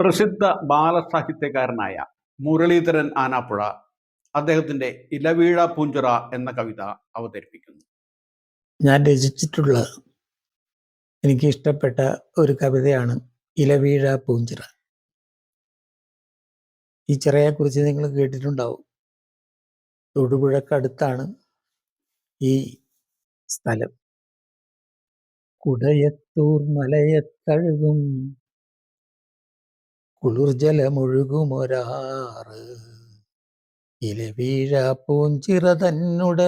പ്രസിദ്ധ ബാലസാഹിത്യകാരനായ മുരളീധരൻ ആനാപ്പുഴ അദ്ദേഹത്തിന്റെ ഇലവീഴ പൂഞ്ചുറ എന്ന കവിത അവതരിപ്പിക്കുന്നു. ഞാൻ രചിച്ചിട്ടുള്ള എനിക്ക് ഇഷ്ടപ്പെട്ട ഒരു കവിതയാണ് ഇലവീഴ പൂഞ്ചിറ. ഈ ചിറയെക്കുറിച്ച് നിങ്ങൾ കേട്ടിട്ടുണ്ടാവും. തൊടുപുഴക്കടുത്താണ് ഈ സ്ഥലം. കുടയത്തൂർ മലയത്തഴുകും കുളിർജലമൊഴുകുമൊരാറ്. ഇലവീഴ പൂഞ്ചിറ തന്നുട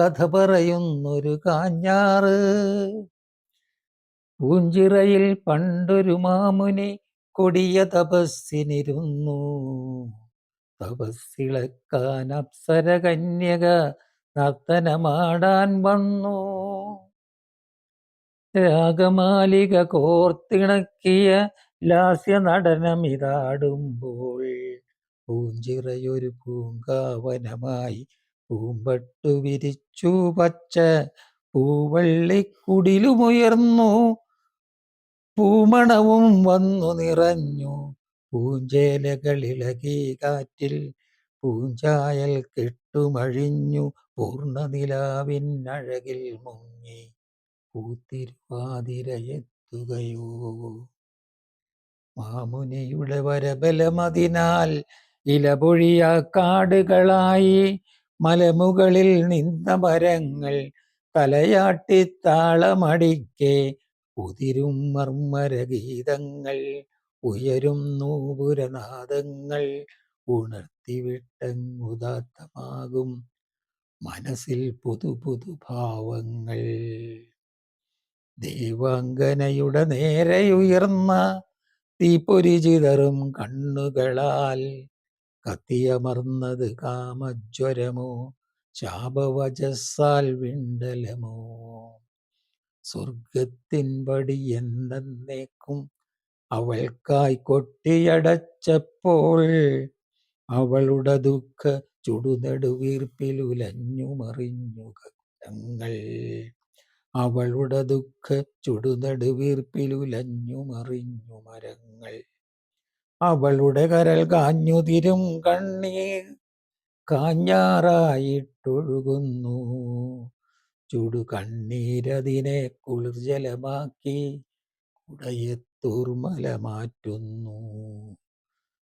കഥ പറയുന്നൊരു കാഞ്ഞാറ്. പൂഞ്ചിറയിൽ പണ്ടൊരു മാമുനി കൊടിയ തപസ്സിനിരുന്നു. തപസ്സിളക്കാൻ അപ്സര കന്യക നർത്തനമാടാൻ വന്നു. രാഗമാലിക കോർത്തിണക്കിയ ലാസ്യ നടനമിതാടുമ്പോൾ പൂഞ്ചിറയൊരു പൂങ്കാവനമായി പൂമ്പട്ടു വിരിച്ചു പച്ച പൂവള്ളിക്കുടിലുമുയർന്നു. പൂമണവും വന്നു നിറഞ്ഞു. പൂഞ്ചേലകളിളകി കാറ്റിൽ പൂഞ്ചായൽ കെട്ടുമഴിഞ്ഞു. പൂർണനിലാവിൻ അഴകിൽ മുങ്ങി. പൂത്തിരുവാതിരയെത്തുകയോ. മാമുനിയുടെ വരബലമതിനാൽ ഇലപൊഴിയ കാടുകളായി മലമുകളിൽ നിന്ന മരങ്ങൾ തലയാട്ടി താളമടിക്കെ ഉതിരും മർമ്മരഗീതങ്ങൾ ഉയരും നൂപുരനാദങ്ങൾ ഉണർത്തിവിട്ടങ്ങുദാത്തമാകും മനസ്സിൽ പുതു പുതു ഭാവങ്ങൾ. ദേവാംഗനയുടെ നേരെയുയർന്ന തീപ്പൊരി ചിതറും കണ്ണുകളാൽ കത്തിയമർന്നത് കാമജ്വരമോ? ശാപവചസ്സാൽ വിണ്ടലമോ? സ്വർഗത്തിൻ പടി എന്നേക്കും അവൾക്കായി കൊട്ടിയടച്ചപ്പോൾ അവളുടെ ദുഃഖ ചുടുനടുവീർപ്പിലുലഞ്ഞു മറിഞ്ഞു ഗങ്ങൾ അവളുടെ ദുഃഖ ചുടുനടുവീർപ്പിലുലഞ്ഞു മറിഞ്ഞു മരങ്ങൾ. അവളുടെ കരൽ കാഞ്ഞുതിരും കണ്ണീർ കാഞ്ഞാറായിട്ടൊഴുകുന്നു. ചുടു കണ്ണീരതിനെ കുളിർജലമാക്കി കുടയത്തൂർമല മാറ്റുന്നു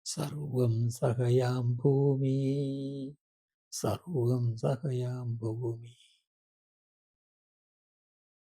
സർവം സഹയാം ഭൂമി സർവം സഹയാം ഭൂമി.